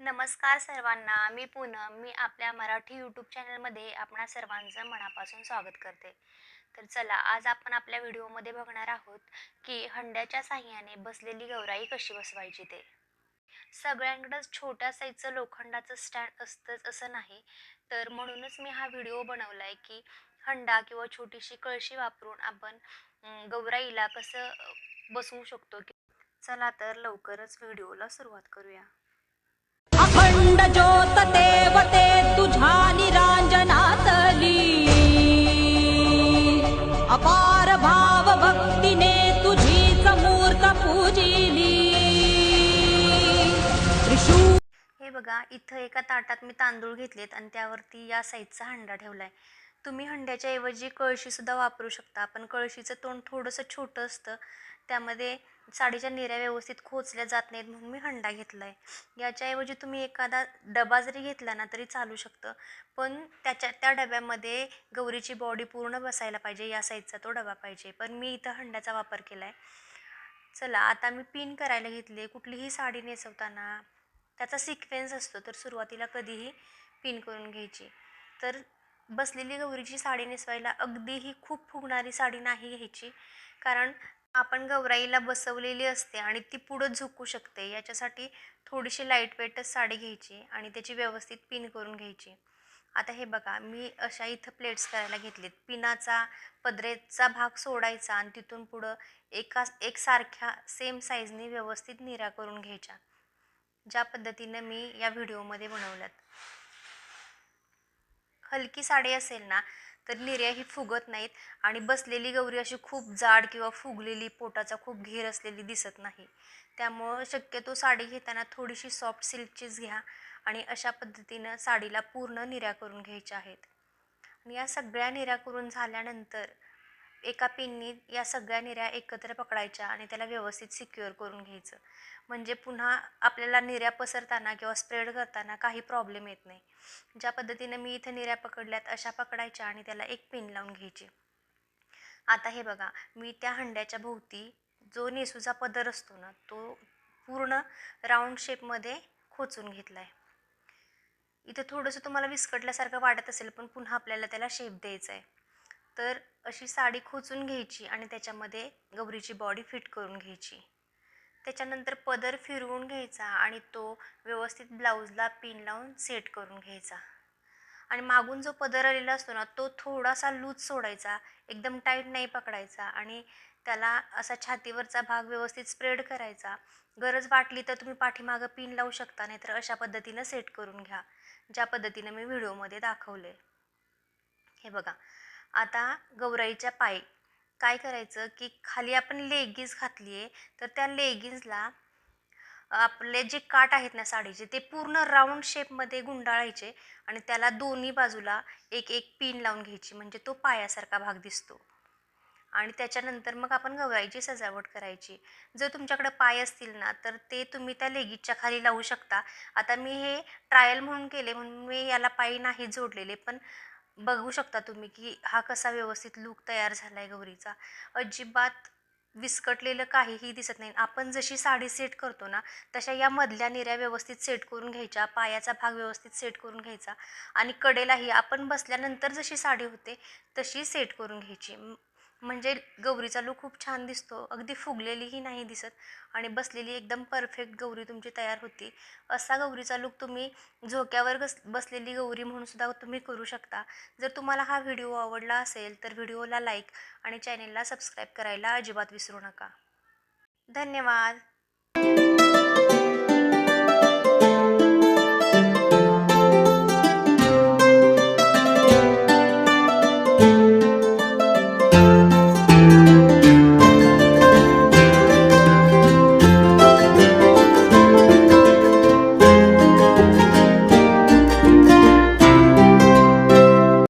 नमस्कार सर्वांना. मी पूनम. मी आपल्या मराठी यूट्यूब चॅनलमध्ये आपणा सर्वांचं मनापासून स्वागत करते. तर चला आज आपण आपल्या व्हिडिओमध्ये बघणार आहोत की हंड्याच्या साह्याने बसलेली गौराई कशी बसवायची ते. सगळ्यांकडंच छोट्या साईजचं लोखंडाचं स्टँड असतंच असं नाही तर म्हणूनच मी हा व्हिडिओ बनवला आहे की हंडा किंवा छोटीशी कळशी वापरून आपण गौराईला कसं बसवू शकतो की. चला तर लवकरच व्हिडिओला सुरुवात करूया. ज्योत देवते तुझ्या निरांजनातली अपार भाव भक्तीने तुझी समूर्त पूजिली हे बघा इथं एका ताटात मी तांदूळ घेतलेत आणि त्यावरती या साईजचा हंडा ठेवलाय. तुम्ही हंड्याच्या ऐवजी कळशीसुद्धा वापरू शकता पण कळशीचं तोंड थोडंसं छोटं असतं. त्यामध्ये साडीच्या निऱ्या व्यवस्थित खोचल्या जात नाहीत म्हणून मी हंडा घेतला आहे याच्याऐवजी तुम्ही एखादा डबा जरी घेतला ना तरी चालू शकतं. पण त्याच्या त्या डब्यामध्ये गौरीची बॉडी पूर्ण बसायला पाहिजे या साईजचा तो डबा पाहिजे. पण मी इथं हंड्याचा वापर केला आहे चला आता मी पिन करायला घेतले कुठलीही साडी नेसवताना त्याचा सिक्वेन्स असतो तर सुरुवातीला कधीही पिन करून घ्यायची. तर बसलेली गौरीची साडी नेसवायला अगदीही खूप फुगणारी साडी नाही घ्यायची. कारण आपण गौराईला बसवलेली असते आणि ती पुढं झुकू शकते. याच्यासाठी थोडीशी लाइट वेटच साडी घ्यायची आणि त्याची व्यवस्थित पिन करून घ्यायची. आता हे बघा मी अशा इथं प्लेट्स करायला घेतलेत. पिनाचा पदरेचा भाग सोडायचा आणि तिथून पुढं एका एकसारख्या सेम साईजने व्यवस्थित निरा करून घ्यायच्या. ज्या पद्धतीनं मी या व्हिडिओमध्ये बनवल्यात. हलकी साडी असेल ना तर निर्या ही फुगत नाहीत आणि बसलेली गौरी अशी खूप जाड किंवा फुगलेली पोटाचा खूप घेर असलेली दिसत नाही. त्यामुळं शक्यतो साडी घेताना थोडीशी सॉफ्ट सिल्कचीच घ्या आणि अशा पद्धतीनं साडीला पूर्ण निऱ्या करून घ्यायच्या आहेत. आणि या सगळ्या निऱ्या करून झाल्यानंतर एका पिननी या सगळ्या निऱ्या एकत्र पकडायच्या आणि त्याला व्यवस्थित सिक्युअर करून घ्यायचं. म्हणजे पुन्हा आपल्याला निर्या पसरताना किंवा स्प्रेड करताना काही प्रॉब्लेम येत नाही. ज्या पद्धतीनं मी इथं निर्या पकडल्यात अशा पकडायच्या आणि त्याला एक पिन लावून घ्यायची. आता हे बघा मी त्या हंड्याच्या भोवती जो नेसूचा पदर असतो ना तो पूर्ण राऊंड शेपमध्ये खोचून घेतला आहे इथं थोडंसं तुम्हाला विस्कटल्यासारखं वाटत असेल पण पुन्हा आपल्याला त्याला शेप द्यायचा आहे तर अशी साडी खोचून घ्यायची आणि त्याच्यामध्ये गौरीची बॉडी फिट करून घ्यायची. त्याच्यानंतर पदर फिरवून घ्यायचा आणि तो व्यवस्थित ब्लाऊजला पिन लावून सेट करून घ्यायचा. आणि मागून जो पदर आलेला असतो ना तो थोडासा लूज सोडायचा एकदम टाईट नाही पकडायचा आणि त्याला असा छातीवरचा भाग व्यवस्थित स्प्रेड करायचा. गरज वाटली तर तुम्ही पाठीमागं पिन लावू शकता नाहीतर अशा पद्धतीनं सेट करून घ्या ज्या पद्धतीनं मी व्हिडिओमध्ये दाखवले हे बघा आता गौराईच्या पायी. काय करायचं की खाली आपण लेगिन्स घातली आहे तर त्या लेगिन्सला आपले जे काट आहेत ना साडीचे ते पूर्ण राऊंड शेपमध्ये गुंडाळायचे आणि त्याला दोन्ही बाजूला एक एक पिन लावून घ्यायची म्हणजे तो पायासारखा भाग दिसतो. आणि त्याच्यानंतर मग आपण गौराईची सजावट करायची. जर तुमच्याकडे पाय असतील ना तर ते तुम्ही त्या लेगीच्या खाली लावू शकता. आता मी हे ट्रायल म्हणून केले म्हणून मी याला पायी नाही जोडलेले पण बघू शकता तुम्ही की हा कसा व्यवस्थित लूक तयार झाला आहे गौरीचा. अजिबात विस्कटलेलं काहीही दिसत नाही. आपण जशी साडी सेट करतो ना तशा या मधल्या निऱ्या व्यवस्थित सेट करून घ्यायच्या पायाचा भाग व्यवस्थित सेट करून घ्यायचा आणि कडेलाही. आपण बसल्यानंतर जशी साडी होते तशी सेट करून घ्यायची. म्हणजे गौरीचा लूक खूप छान दिसतो. अगदी फुगलेलीही नाही दिसत आणि बसलेली एकदम परफेक्ट गौरी तुमची तयार होती. असा गौरीचा लूक तुम्ही झोक्यावर बस बसलेली गौरी म्हणून सुद्धा तुम्ही करू शकता. जर तुम्हाला हा व्हिडिओ आवडला असेल तर व्हिडिओला लाईक आणि चॅनेलला सबस्क्राईब करायला अजिबात विसरू नका. धन्यवाद!